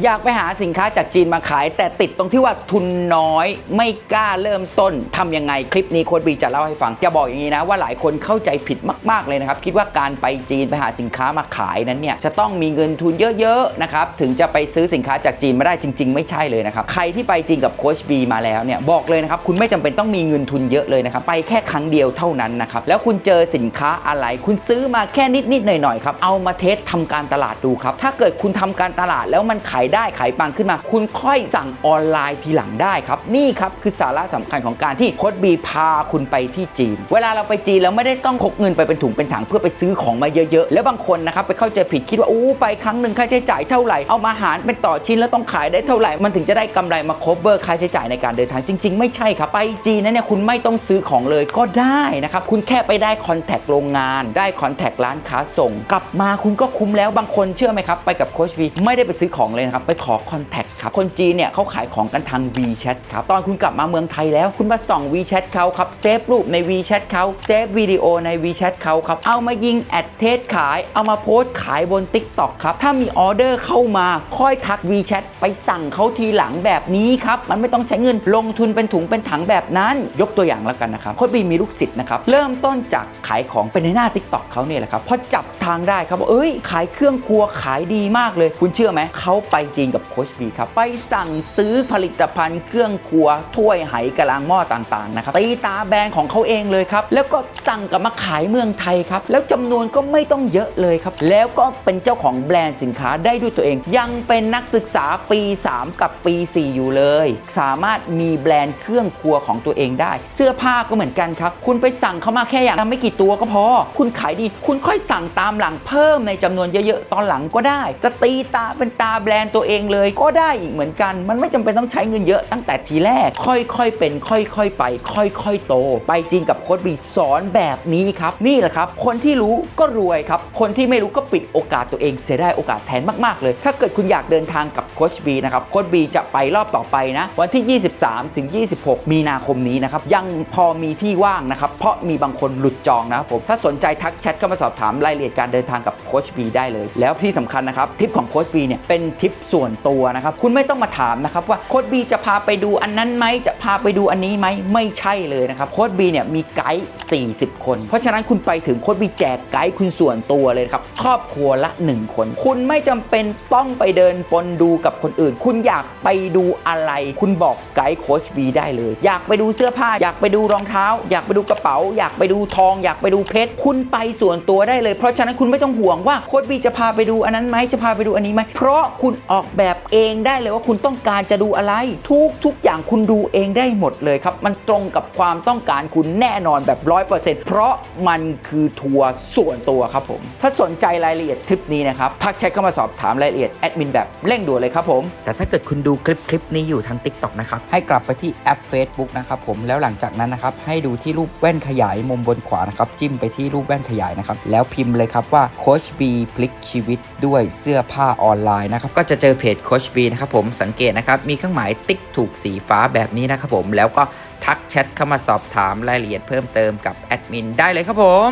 อยากไปหาสินค้าจากจีนมาขาย แต่ติดตรงที่ว่าทุนน้อยไม่กล้าเริ่มต้นทำยังไงคลิปนี้โค้ดบีจะเล่าให้ฟัง จะบอกอย่างนี้นะว่าหลายคนเข้าใจผิดมากๆเลยนะครับ คิดว่าการไปจีนไปหาสินค้ามาขายนั้นเนี่ยจะต้องมีเงินทุนเยอะๆนะครับถึงจะไปซื้อสินค้าจากจีนมาได้จริง ๆ ไม่ใช่เลยนะครับใครที่ไปจีนกับโค้ชบีมาแล้วเนี่ยบอกเลยนะครับคุณไม่จำเป็นต้องมีเงินทุนเยอะเลยนะครับไปแค่ครั้งเดียวเท่านั้นนะครับแล้วคุณเจอสินค้าอะไร คุณซื้อมาแค่นิดๆหน่อยๆครับเอามาเทสทำการตลาดดูครับถ้าเกิดคุณทำการตลาดแล้วมันขายได้ขายปังขึ้นมา คุณค่อยสั่งออนไลน์ทีหลังได้ครับ นี่ครับคือสาระสำคัญของการที่โค้ดบีพาคุณไปที่จีน เวลาเราไปจีนเราไม่ได้ต้องพกเงินไปเป็นถุงเป็นถังเพื่อไปซื้อของมาเยอะๆ แล้วบางคนนะครับไปเข้าใจผิดคิดว่าโอ้ไปครั้งหนึ่งค่าใช้จ่ายเท่าไหร่เอามาหารเป็นต่อชิ้นแล้วต้องขายได้เท่าไหร่มันถึงจะได้กำไรมา cover ค่าใช้จ่ายในการเดินทางจริง ๆ ไม่ใช่ครับไปจีนนั้นเนี่ยคุณไม่ต้องซื้อของเลยก็ได้นะครับคุณแค่ไปได้คอนแทคโรงงาน ได้คอนแทคร้านค้าส่ง กลับมาคุณก็คุ้มแล้วบางคนเชื่อไหมครับไปกับโค้ชบีไม่ได้ไปซื้อของเลยนะครับ ไปขอคอนแทคครับ คนจีนเนี่ยเขาขายของกันทาง WeChat ครับ ตอนคุณกลับมาเมืองไทยแล้ว คุณมาส่อง WeChat เขาครับ เซฟรูปใน WeChat เขาเซฟวิดีโอใน WeChat เขาครับ เอามายิงแอดเทสขาย เอามาโพสต์ขายบน TikTok ครับ ถ้ามีออเดอร์เข้ามา ค่อยทัก WeChat ไปสั่งเขาทีหลังแบบนี้ครับ มันไม่ต้องใช้เงินลงทุนเป็นถุงเป็นถังแบบนั้น ยกตัวอย่างแล้วกันนะครับโค้ดบีมีลูกศิษย์นะครับ เริ่มต้นจากขายของเป็นในหน้า TikTok เขาเนี่ยแหละครับ พอจับ ทางได้ครับว่าเอ้ย ขายเครื่องครัวขายดีมากเลย คุณเชื่อไหมเขาไปจีนกับโคชบีครับ ไปสั่งซื้อผลิตภัณฑ์เครื่องครัวถ้วยไหกะลางหม้อต่างๆนะครับตีตาแบรนด์ของเขาเองเลยครับแล้วก็สั่งกลับมาขายเมืองไทยครับแล้วจำนวนก็ไม่ต้องเยอะเลยครับแล้วก็เป็นเจ้าของแบรนด์สินค้าได้ด้วยตัวเอง ยังเป็นนักศึกษาปี 3 กับปี 4 อยู่เลย สามารถมีแบรนด์เครื่องครัวของตัวเองได้ เสื้อผ้าก็เหมือนกันครับ คุณไปสั่งเขามาแค่อย่างไม่กี่ตัวก็พอ คุณขายดี คุณค่อยสั่งตามหลังเพิ่มในจำนวนเยอะๆ ตอนหลังก็ได้ จะตีตาเป็นตาแบรนด์ตัวเองเลยก็ได้อีกเหมือนกัน มันไม่จำเป็นต้องใช้เงินเยอะตั้งแต่ทีแรก ค่อยๆ เป็น ค่อยๆ ไป ค่อยๆ โต ไปจริงกับโค้ดบีสอนแบบนี้ครับ นี่แหละครับ คนที่รู้ก็รวยครับ คนที่ไม่รู้ก็ปิดโอกาสตัวเองเสียได้โอกาสแทนมากๆ เลย ถ้าเกิดคุณอยากเดินทางกับโค้ชบีนะครับ โค้ชบีจะไปรอบต่อไปนะ วันที่ 23 ถึง 26 มีนาคมนี้นะครับ ยังพอมีที่ว่างนะครับ เพราะมีบางคนหลุดจองนะครับผม ถ้าสนใจทักแชทเข้ามาสอบถามรายละเอียดการเดินทางกับโค้ชบีได้เลย แล้วที่สำคัญนะครับทริปของโค้ชบีเนี่ยเป็นทริปส่วนตัวนะครับคุณไม่ต้องมาถามนะครับว่าโค้ชบีจะพาไปดูอันนั้นไหมจะพาไปดูอันนี้ไหมไม่ใช่เลยนะครับโค้ชบีเนี่ยมีไกด์ 40 คน เพราะฉะนั้นคุณไปถึงโค้ชบีแจกไกด์คุณส่วนตัวเลยครับครอบครัวละ 1 คน คุณไม่จำเป็นต้องไปเดินปนดูกับคนอื่น คุณอยากไปดูอะไร คุณบอกไกด์โค้ชบีได้เลย อยากไปดูเสื้อผ้า อยากไปดูรองเท้า อยากไปดูกระเป๋า อยากไปดูทอง อยากไปดูเพชรคุณไปส่วนตัวได้เลยเพราะฉะนั้นคุณไม่ต้องห่วงว่าโค้ชบีจะพาไปดูอันนั้นไหมจะพาไปดูอันนี้ไหมเพราะคุณออกแบบเองได้เลยว่าคุณต้องการจะดูอะไรทุกทุกอย่างคุณดูเองได้หมดเลยครับ มันตรงกับความต้องการคุณแน่นอนแบบร้อยเปอร์เซ็นต์เพราะมันคือทัวร์ส่วนตัวครับผม ถ้าสนใจรายละเอียดคลิปนี้นะครับ ทักแชทเข้ามาสอบถามรายละเอียดแอดมินแบบเร่งด่วนเลยครับผม แต่ถ้าเกิดคุณดูคลิปคลิปนี้อยู่ทาง TikTok นะครับ ให้กลับไปที่แอป Facebook นะครับผมแล้วหลังจากนั้นนะครับให้ดูที่รูปแว่นขยายมุมบนขวานะครับจิ้มไปที่รูปแว่นขยายนะครับแล้วพิมพ์เลยครับว่าโคชบีพลิกชีวิตด้วยเสื้อผ้าออนไลน์นะครับก็จะเจอเพจโคชบีนะครับผมสังเกตนะครับมีเครื่องหมายติ๊กถูกสีฟ้าแบบนี้นะครับผมแล้วก็ทักแชทเข้ามาสอบถามรายละเอียดเพิ่มเติมกับแอดมินได้เลยครับผม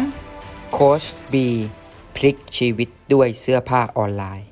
โคชบีพลิกชีวิตด้วยเสื้อผ้าออนไลน์